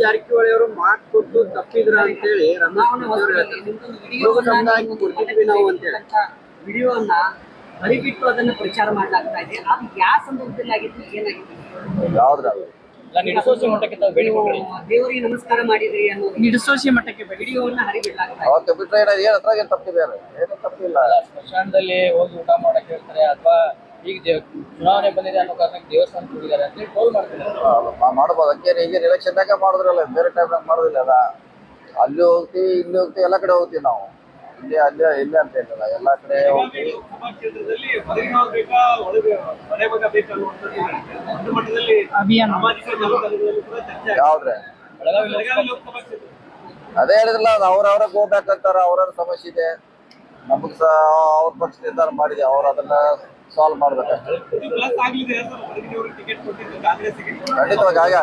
ಜಾರಕಿಹೊಳಿ ಅವರು ಮಾತು ಕೊಟ್ಟು ತಪ್ಪಿದ್ರ ಅಂತ ಹೇಳಿ ಕೊಡ್ತಿದ್ವಿ ನಾವು ಅಂತೇಳಿ. ವಿಡಿಯೋನ ಹರಿಬಿಟ್ಟು ಅದನ್ನ ಪ್ರಚಾರ ಮಾಡ್ಲಾಗ್ತಾ ಇದೆ. ಅದು ಯಾವ ಸಂದರ್ಭದಲ್ಲಿ ಆಗಿತ್ತು? ಏನಾಗಿತ್ತು? ನಿಡಿಸೋಸಿ ಕೊಟ್ರಿ ದೇವರಿಗೆ ನಮಸ್ಕಾರ ಮಾಡಿದ್ರಿ ಅನ್ನೋ ನಿಡಸೋಸಿ ಮಟ್ಟಕ್ಕೆ ಭೇಟಿ ವಿಡಿಯೋವನ್ನ ಹರಿಬಿಡ್ಲಾಗ್ತಾ ಇದೆ. ಅವತ್ತು ಬಿಟ್ರೆ ಏನ ಅದ್ರಾಗ ಏನ್ ತಪ್ಪಿದೆ ಏನು ತಪ್ಪಿಲ್ಲ? ಸ್ಮಶಾನದಲ್ಲಿ ಹೋಗಿ ಊಟ ಮಾಡಕ್ ಹೇಳ್ತಾರೆ ಅಥವಾ ಈಗ ಚುನಾವಣೆ ಬಂದಿದೆ ಅನ್ನೋ ಕಾರಣಕ್ಕೆ ದೇವಸ್ಥಾನ ಅಂತ ಹೇಳಿ ಟ್ರೋಲ್ ಮಾಡ್ಬೋದು. ಹಂಗೇನು ಈಗ ಎಲೆಕ್ಷನ್ದಾಗ ಮಾಡಿದ್ರಲ್ಲ ಬೇರೆ ಟೈಮ್ನಾಗ ಮಾಡೋದಿಲ್ಲ ಅಲ್ಲ ಅಲ್ಲಿ ಹೋಗ್ತೀವಿ ಇಲ್ಲಿ ಹೋಗ್ತೀವಿ ಎಲ್ಲ ಕಡೆ ಹೋಗ್ತೀವಿ ನಾವು. ಇಲ್ಲಿ ಅಲ್ಲೇ ಇಲ್ಲೇ ಅಂತ ಇಲ್ಲ ಎಲ್ಲ ಕಡೆ ಹೋಗ್ತೀವಿ. ಯಾವ್ದ್ರೆ? ಅದೇ ಹೇಳಿದ್ರಲ್ಲ ಅವ್ರವ್ರ ಗೋ ಬ್ಯಾಕ್ ಹೋಗ್ಬೇಕಂತಾರ ಅವ್ರವ್ರ ಸಮಸ್ಯೆ ಇದೆ. ನಮಗ್ ಅವ್ರ ಪಕ್ಷ ನಿರ್ಧಾರ ಮಾಡಿದೆ ಅವ್ರು ಅದನ್ನ ಸಾಲ್ವ್ ಮಾಡ್ಬೇಕಷ್ಟೇ ಖಂಡಿತವಾಗಿ ಆಗ.